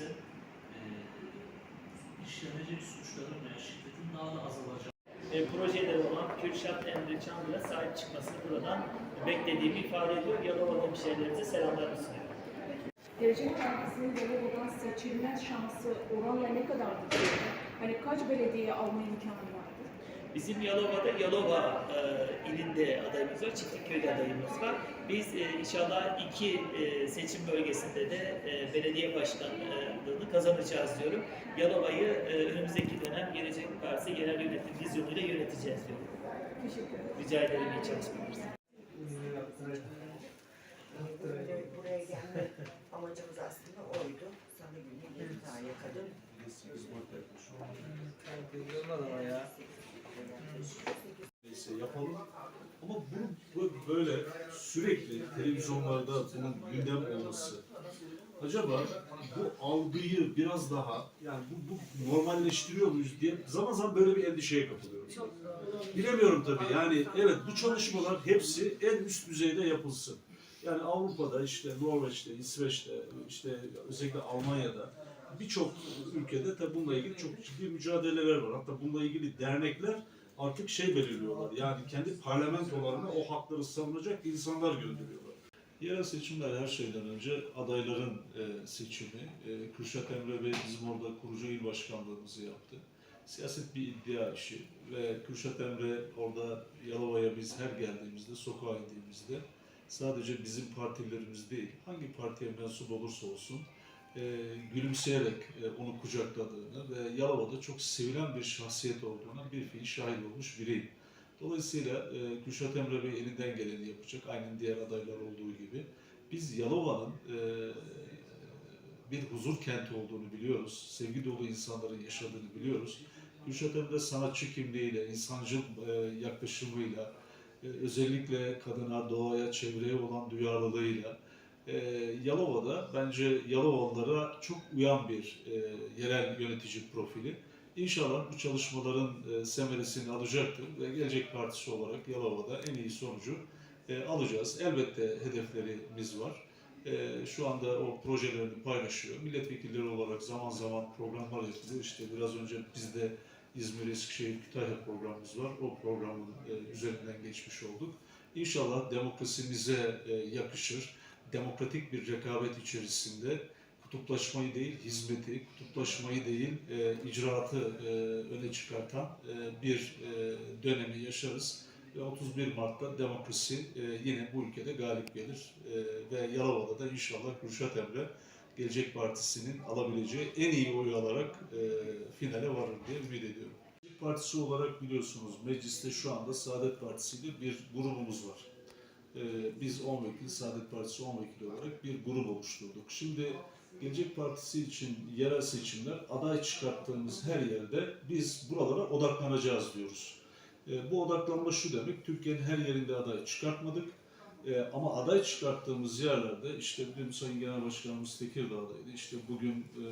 kaldırılabilirse e, işlenecek suçların veya şiddetin daha da azalacağı e, projeleri olan Kürşat Emre Çamlı'ya sahip çıkmasını buradan beklediğimi ifade ediyor. Yalova'da hemşehrilerimize selamlarımı sunuyorum. Gelecek Partisi'nin Yalova'dan seçilme şansı oranla ne kadardır? Hani kaç belediyeye alma imkanı? Bizim Yalova'da Yalova e, ilinde adayımız var, Çiftlikköy'de adayımız var. Biz e, inşallah iki e, seçim bölgesinde de e, belediye başkanlığını kazanacağız diyorum. Yalova'yı e, önümüzdeki dönem Gelecek Partisi Genel Yönetim vizyonuyla yöneteceğiz diyorum. Teşekkür ederim. Rica ederim iyi çalışmalar. Böyle buraya gelme amacımız aslında oydu. Salı günü 7 tane kadın. Neyse yapalım. Ama bunu bu- böyle sürekli televizyonlarda bunun gündem olması acaba bu algıyı biraz daha yani bu, bu normalleştiriyor muyuz diye zaman zaman böyle bir endişeye kapılıyorum. Bilemiyorum tabii yani evet bu çalışmalar hepsi en üst düzeyde yapılsın. Yani Avrupa'da işte Norveç'te, İsveç'te, işte özellikle Almanya'da birçok ülkede tabii bununla ilgili çok ciddi mücadeleler var. Hatta bununla ilgili dernekler artık şey belirliyorlar. Yani kendi parlamentolarına o hakları savunacak insanlar gönderiyorlar. Yerel seçimler her şeyden önce adayların e, seçimi. E, Kürşat Emre Bey bizim orada kurucu il başkanlığımızı yaptı. Siyaset bir iddia işi ve Kürşat Emre orada Yalova'ya biz her geldiğimizde, sokağa indiğimizde sadece bizim partilerimiz değil, hangi partiye mensup olursa olsun e, gülümseyerek e, onu kucakladığını ve Yalova'da çok sevilen bir şahsiyet olduğuna bir fiil şahit olmuş biriyim. Dolayısıyla e, Kürşat Emre Bey elinden geleni yapacak, aynen diğer adaylar olduğu gibi. Biz Yalova'nın e, bir huzur kenti olduğunu biliyoruz, sevgi dolu insanların yaşadığını biliyoruz. Kürşat Emre sanatçı kimliğiyle, insancıl e, yaklaşımıyla, e, özellikle kadına, doğaya, çevreye olan duyarlılığıyla, e, Yalova'da bence Yalovalılara çok uyan bir e, yerel yönetici profili. İnşallah bu çalışmaların e, semeresini alacaktır ve Gelecek Partisi olarak Yalova'da en iyi sonucu e, alacağız. Elbette hedeflerimiz var. E, şu anda o projelerini paylaşıyor. Milletvekilleri olarak zaman zaman programlar yapılıyor. İşte biraz önce bizde İzmir, Eskişehir, Kütahya programımız var. O programın e, üzerinden geçmiş olduk. İnşallah demokrasimize e, yakışır, demokratik bir rekabet içerisinde kutuplaşmayı değil, hizmeti, kutuplaşmayı değil, e, icraatı e, öne çıkartan e, bir e, dönemi yaşarız. Ve 31 Mart'ta demokrasi e, yine bu ülkede galip gelir. E, ve Yalova'da da inşallah Kürşat Emre Gelecek Partisi'nin alabileceği en iyi oyu alarak e, finale varır diye ümit ediyorum. Gelecek Partisi olarak biliyorsunuz mecliste şu anda Saadet Partisi bir grubumuz var. E, biz 10 vekil, Saadet Partisi 10 vekil olarak bir grup oluşturduk. Şimdi Gelecek Partisi için yerel seçimler aday çıkarttığımız her yerde biz buralara odaklanacağız diyoruz. E, bu odaklanma şu demek, Türkiye'nin her yerinde aday çıkartmadık. E, ama aday çıkarttığımız yerlerde işte dün Sayın Genel Başkanımız Tekirdağ'daydı. İşte bugün e,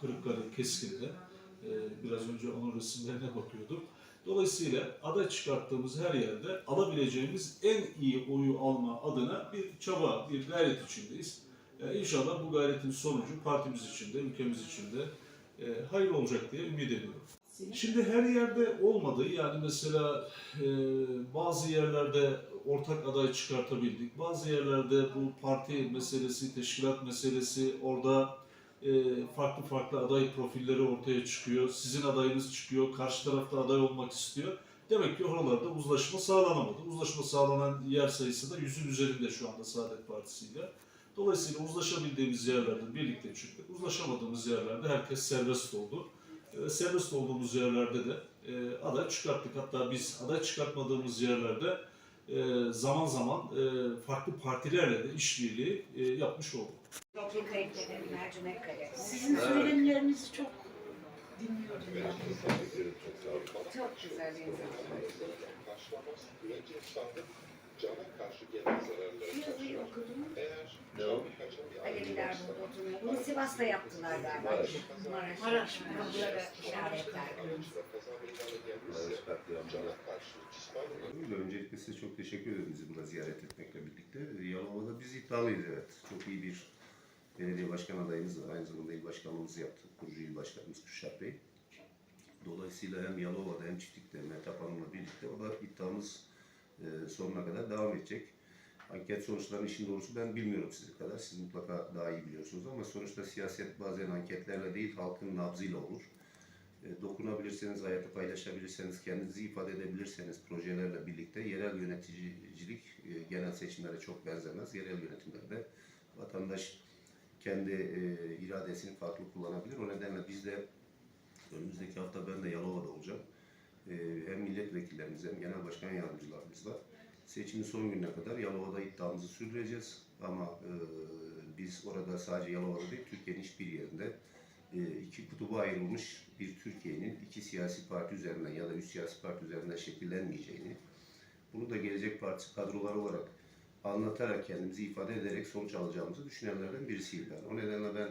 Kırıkkale, Keskin'de e, biraz önce onun resimlerine bakıyorduk. Dolayısıyla aday çıkarttığımız her yerde alabileceğimiz en iyi oyu alma adına bir çaba, bir gayret içindeyiz. E, İnşallah bu gayretin sonucu partimiz için de, ülkemiz için de e, hayırlı olacak diye ümit ediyorum. Şimdi her yerde olmadı. Yani mesela e, bazı yerlerde ortak aday çıkartabildik. Bazı yerlerde bu parti meselesi, teşkilat meselesi orada farklı farklı aday profilleri ortaya çıkıyor. Sizin adayınız çıkıyor, karşı tarafta aday olmak istiyor. Demek ki oralarda uzlaşma sağlanamadı. Uzlaşma sağlanan yer sayısı da yüzün üzerinde şu anda Saadet Partisi ile. Dolayısıyla uzlaşabildiğimiz yerlerde birlikte çıktık. Uzlaşamadığımız yerlerde herkes serbest oldu. E, serbest olduğumuz yerlerde de e, aday çıkarttık. Hatta biz aday çıkartmadığımız yerlerde e, zaman zaman e, farklı partilerle de işbirliği e, yapmış olduk. Mercimek kare. Sizin söylemlerinizi çok dinliyorum. Çok güzel cana karşı gelen zararları Yazıyı okudum. eğer Ne o? Aleviler burada oturuyor. Bunu Sivas'ta yaptılar galiba. Maraş. Maraş. İşaretler. Öyle, Öncelikle size çok teşekkür ederim bizi burada ziyaret etmekle birlikte. Yalova'da biz iddialıyız evet. Çok iyi bir belediye başkan adayımız var. Aynı zamanda il başkanlığımızı yaptı. Kurucu il başkanımız Kürşat Bey. Dolayısıyla hem Yalova'da hem Çiftlik'te Mehtap Hanım'la birlikte o da iddiamız e, sonuna kadar devam edecek. Anket sonuçlarının işin doğrusu ben bilmiyorum sizin kadar. Siz mutlaka daha iyi biliyorsunuz ama sonuçta siyaset bazen anketlerle değil halkın nabzıyla olur. E, dokunabilirseniz, hayatı paylaşabilirseniz, kendinizi ifade edebilirseniz projelerle birlikte yerel yöneticilik e, genel seçimlere çok benzemez. Yerel yönetimlerde vatandaş kendi e, iradesini farklı kullanabilir. O nedenle biz de önümüzdeki hafta ben de Yalova'da olacağım. E, hem milletvekillerimiz hem genel başkan yardımcılarımızla seçimin son gününe kadar Yalova'da iddiamızı sürdüreceğiz. Ama e, biz orada sadece Yalova'da değil, Türkiye'nin hiçbir yerinde e, iki kutuba ayrılmış bir Türkiye'nin iki siyasi parti üzerinden ya da üç siyasi parti üzerinden şekillenmeyeceğini, bunu da Gelecek Partisi kadroları olarak anlatarak kendimizi ifade ederek sonuç alacağımızı düşünenlerden birisiyim ben. O nedenle ben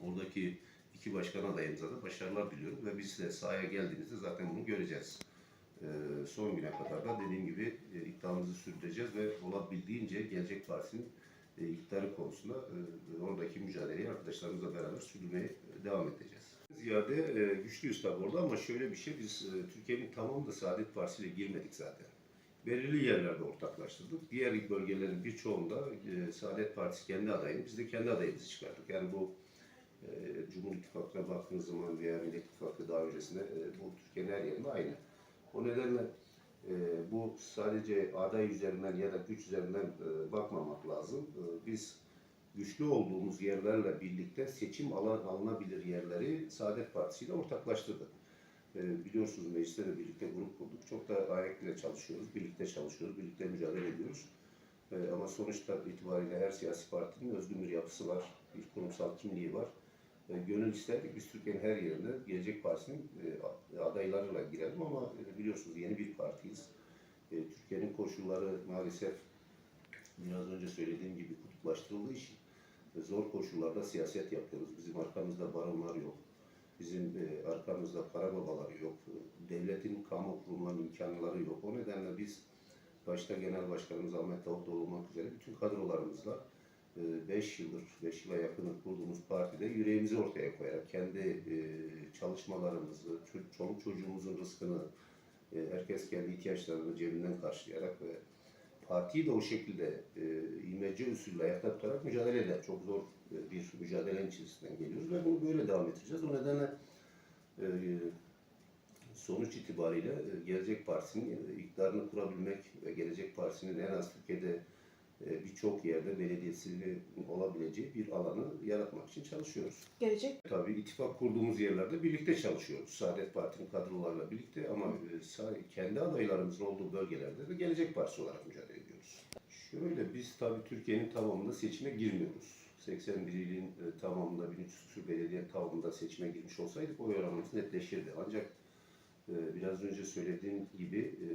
oradaki iki başkan adayımıza da başarılar diliyorum ve biz de sahaya geldiğimizde zaten bunu göreceğiz. Ee, son güne kadar da dediğim gibi e, iddiamızı sürdüreceğiz ve olabildiğince Gelecek Partisi'nin e, iktidarı konusunda e, oradaki mücadeleyi arkadaşlarımızla beraber sürdürmeye e, devam edeceğiz. Ziyade e, güçlüyüz tabii orada ama şöyle bir şey biz e, Türkiye'nin tamamında Saadet Partisi girmedik zaten. Belirli yerlerde ortaklaştırdık. Diğer bölgelerin birçoğunda e, Saadet Partisi kendi adayını, biz de kendi adayımızı çıkardık. Yani bu e, Cumhur İttifakı'na baktığınız zaman veya Millet İttifakı daha öncesinde e, bu Türkiye'nin her yerinde aynı. O nedenle e, bu sadece aday üzerinden ya da güç üzerinden e, bakmamak lazım. E, biz güçlü olduğumuz yerlerle birlikte seçim alan alınabilir yerleri Saadet Partisi ile ortaklaştırdık. E, biliyorsunuz mecliste de birlikte grup kurduk. Çok da ayakla çalışıyoruz, birlikte çalışıyoruz, birlikte mücadele ediyoruz. E, ama sonuçta itibariyle her siyasi partinin özgün bir yapısı var, bir kurumsal kimliği var. E, gönül isterdik biz Türkiye'nin her yerinde Gelecek Partisi'nin e, adaylarıyla girelim ama e, biliyorsunuz yeni bir partiyiz. E, Türkiye'nin koşulları maalesef biraz önce söylediğim gibi kutuplaştırıldığı için zor koşullarda siyaset yapıyoruz. Bizim arkamızda baronlar yok. Bizim e, arkamızda para babaları yok. E, Devletin kamu kurumlarının imkanları yok. O nedenle biz başta Genel Başkanımız Ahmet Davutoğlu olmak üzere bütün kadrolarımızla 5 yıldır, 5 yıla yakındır kurduğumuz partide yüreğimizi ortaya koyarak kendi e, çalışmalarımızı, ço- çoluk çocuğumuzun rızkını, e, herkes kendi ihtiyaçlarını cebinden karşılayarak ve partiyi de o şekilde e, imece usulü ayakta tutarak mücadele eder. Çok zor e, bir mücadelenin içerisinden geliyoruz ve bunu böyle devam edeceğiz. O nedenle e, sonuç itibariyle e, Gelecek Partisi'nin e, iktidarını kurabilmek ve Gelecek Partisi'nin en az Türkiye'de e, birçok yerde belediyesinin olabileceği bir alanı yaratmak için çalışıyoruz. Gelecek Tabii ittifak kurduğumuz yerlerde birlikte çalışıyoruz. Saadet Parti'nin kadrolarla birlikte ama e, kendi adaylarımızın olduğu bölgelerde de Gelecek Partisi olarak mücadele. Şöyle biz tabii Türkiye'nin tamamında seçime girmiyoruz. 81 ilin e, tamamında 1300 küsur belediye tamamında seçime girmiş olsaydık oy oranımız netleşirdi. Ancak e, biraz önce söylediğim gibi e,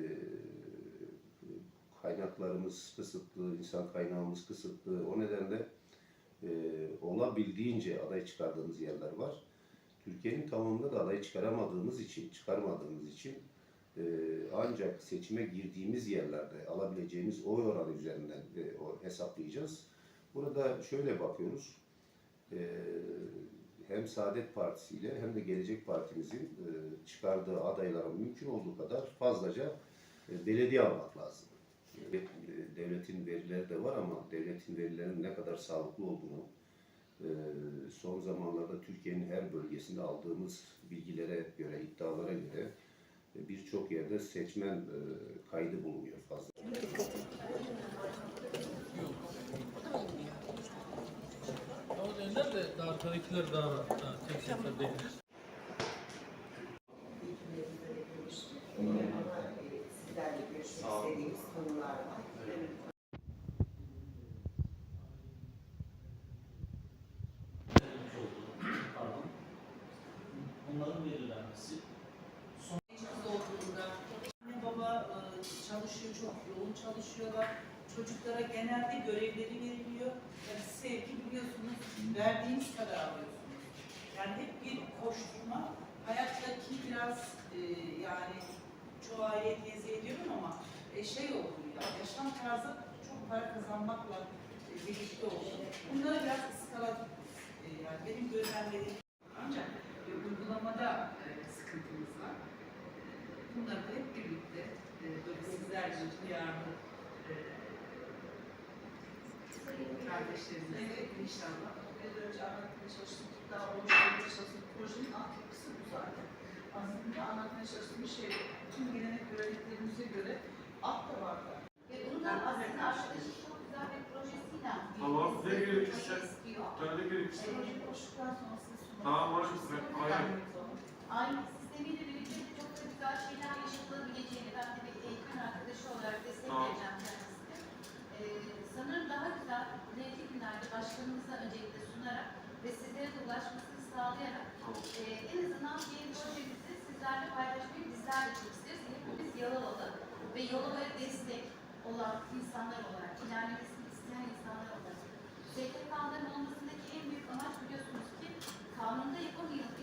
kaynaklarımız kısıtlı, insan kaynağımız kısıtlı. O nedenle olabildiğince aday çıkardığımız yerler var. Türkiye'nin tamamında da aday çıkaramadığımız için, çıkarmadığımız için e, ancak seçime girdiğimiz yerlerde alabileceğimiz oy oranı üzerinden e, hesaplayacağız. Burada şöyle bakıyoruz. E, hem Saadet Partisi ile hem de Gelecek Partimizin e, çıkardığı adayların mümkün olduğu kadar fazlaca e, belediye almak lazım. E, devletin verileri de var ama devletin verilerinin ne kadar sağlıklı olduğunu e, son zamanlarda Türkiye'nin her bölgesinde aldığımız bilgilere göre, iddialara göre birçok yerde seçmen e, kaydı bulunuyor fazla. O dönemler de daha arkadakiler daha rahat. Daha tek seferde değil. Sizlerle görüşmek çok yoğun çalışıyorlar. Çocuklara genelde görevleri veriliyor. Yani sevgi biliyorsunuz, verdiğiniz kadar alıyorsunuz. Yani hep bir koşturma. Hayattaki biraz e, yani çoğu aileye teyze ediyorum ama e, şey oldu ya, yaşam tarzı çok para kazanmakla e, birlikte oldu. Bunları biraz ıskaladık. E, yani benim gözlemlediğim ancak e, uygulamada e, sıkıntımız var. Bunları da hep birlikte e, böyle sizlerle duyarlı e, kardeşlerimizle inşallah. Biraz önce anlatmaya çalıştım. Daha oluşturmaya çalıştım. Projenin altyapısı bu zaten. Aslında anlatmaya çalıştığım şey tüm gelenek göreneklerimize göre alt tabanda Ve bundan aslında arkadaşın çok güzel bir projesiyle Tamam, ne gerekirse. Tane gerekirse. proje koştuktan sonra size sunmak Tamam, var mısın? Aynen. Aynı sistemiyle birlikte çok da güzel şeyler yaşatılabileceğini ben de eğitim arkadaşı olarak destek Tamam. vereceğim kendisine. Ee, sanırım daha güzel ileriki günlerde başkanımıza öncelikle sunarak ve sizlere de ulaşmasını sağlayarak e, en azından bir projemizi sizlerle paylaşmayı bizler de çok isteriz. Hepimiz Yalovalı ve Yalova'ya destek olan insanlar olarak, ilerlemesini isteyen insanlar olarak. STK'ların olmasındaki en büyük amaç biliyorsunuz ki kanunda yapılmayan,